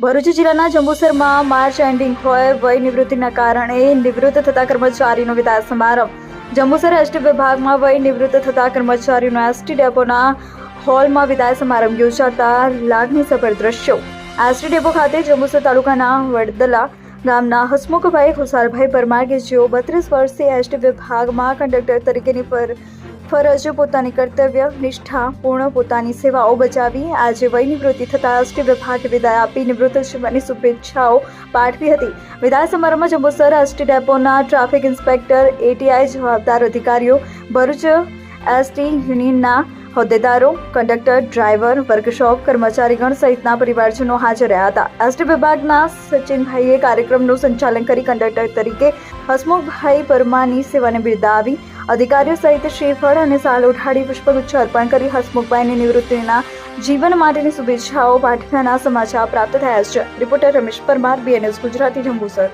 ભરૂચ જિલ્લાના જંબુસરમાં March ending હોય, વય નિવૃત્તિના કારણે નિવૃત્ત થતા કર્મચારીનો વિદાય સમારંભ. જંબુસર એસટી વિભાગમાં વય નિવૃત્ત થતા કર્મચારીનો એસટી ડેપોના હોલમાં વિદાય સમારંભ યોજાતા લાગણીસભર દ્રશ્યો. એસટી ડેપો ખાતે જંબુસર તાલુકાના વડદલા ગામના હસમુખભાઈ ખુશાલભાઈ પરમાર કે જેઓ બત્રીસ વર્ષથી એસટી વિભાગમાં કંડક્ટર તરીકેની પર ફરજ પોતાની કર્તવ્ય, નિષ્ઠા, પૂર્ણ પોતાની સેવાઓ બજાવી. આજે વય નિવૃત્તિ થતા એસટી વિભાગે વિદાય આપી. નિવૃત્ત જીવનની શુભેચ્છાઓ પાઠવી હતી. વિદાય સમારંભમાં જંબુસર એસટી ડેપોના ટ્રાફિક ઇન્સ્પેક્ટર એટીઆઈ જવાબદાર અધિકારીઓ, ભરૂચ એસટી યુનિયનના હોદ્દેદારો કંડક્ટર ડ્રાઈવર વર્કશોપ કર્મચારીગણ સહિતના પરિવારજનો હાજર રહ્યા હતા. એસટી વિભાગના સચિનભાઈએ કાર્યક્રમનું સંચાલન કરી કંડક્ટર તરીકે હસમુખભાઈ પરમાની સેવાને બિરદાવી અધિકારીઓ સહિત શ્રીફળ અને સાલ ઉઠાડી પુષ્પગુચ્છ અર્પણ કરી હસમુખભાઈની નિવૃત્તિના જીવન માટેની શુભેચ્છાઓ પાઠવ્યાના સમાચાર પ્રાપ્ત થયા છે. Reporter Ramesh Parmar BNS Gujarati Jambusar